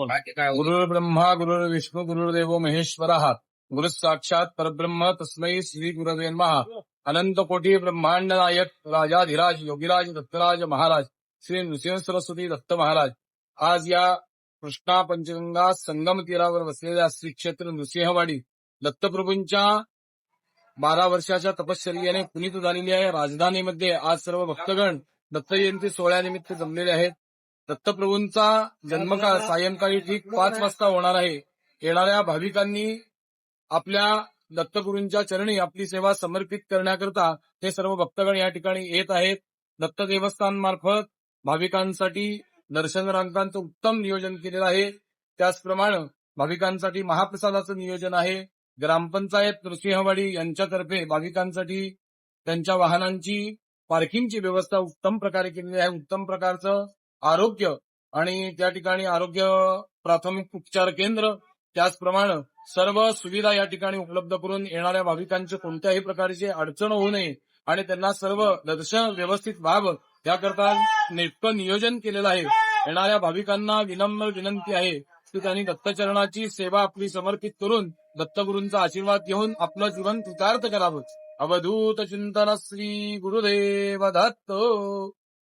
गुरुर्ब्रह्मा गुरुर्विष्णू गुरुर्देव महेश्वर। गुरु साक्षात परब्रह्म तस्मै श्री गुरुदेव महा अनंत कोटी ब्रह्मांड नायक राजाधिराज योगीराज दत्तराज महाराज श्री नृसिंह सरस्वती दत्त महाराज। आज या कृष्णा पंचगंगा संगम तीरावर वसलेल्या श्री क्षेत्र नृसिंहवाडी दत्तप्रभूंच्या बारा वर्षाच्या तपश्चर्याने पुनीत झालेली आहे. राजधानीमध्ये आज सर्व भक्तगण दत्त जयंती सोहळ्यानिमित्त जमलेले आहेत. दत्तप्रभूंचा जन्मकाळ सायंकाळी ठीक पाच वाजता होणार आहे. येणाऱ्या भाविकांनी आपल्या दत्तगुरूंच्या चरणी आपली सेवा समर्पित करण्याकरता हे सर्व भक्तगण या ठिकाणी येत आहेत. दत्त देवस्थान मार्फत भाविकांसाठी दर्शन रांगांचं उत्तम नियोजन केलेलं आहे. त्याचप्रमाणे भाविकांसाठी महाप्रसादाचं नियोजन आहे. ग्रामपंचायत नृसिंहवाडी यांच्यातर्फे भाविकांसाठी त्यांच्या वाहनांची पार्किंगची व्यवस्था उत्तम प्रकारे केलेली आहे. उत्तम प्रकारचं आरोग्य आणि त्या ठिकाणी आरोग्य प्राथमिक उपचार केंद्र त्याचप्रमाणे सर्व सुविधा या ठिकाणी उपलब्ध करून येणाऱ्या भाविकांचे कोणत्याही प्रकारची अडचण होऊ नये आणि त्यांना सर्व दर्शन व्यवस्थित व्हावं याकरता नेटकं नियोजन केलेलं आहे. येणाऱ्या भाविकांना विनम्र विनंती आहे की त्यांनी दत्तचरणाची सेवा आपली समर्पित करून दत्तगुरूंचा आशीर्वाद घेऊन आपलं जीवन कृतार्थ करावं. अवधूत चिंतन श्री गुरुदेव दत्त.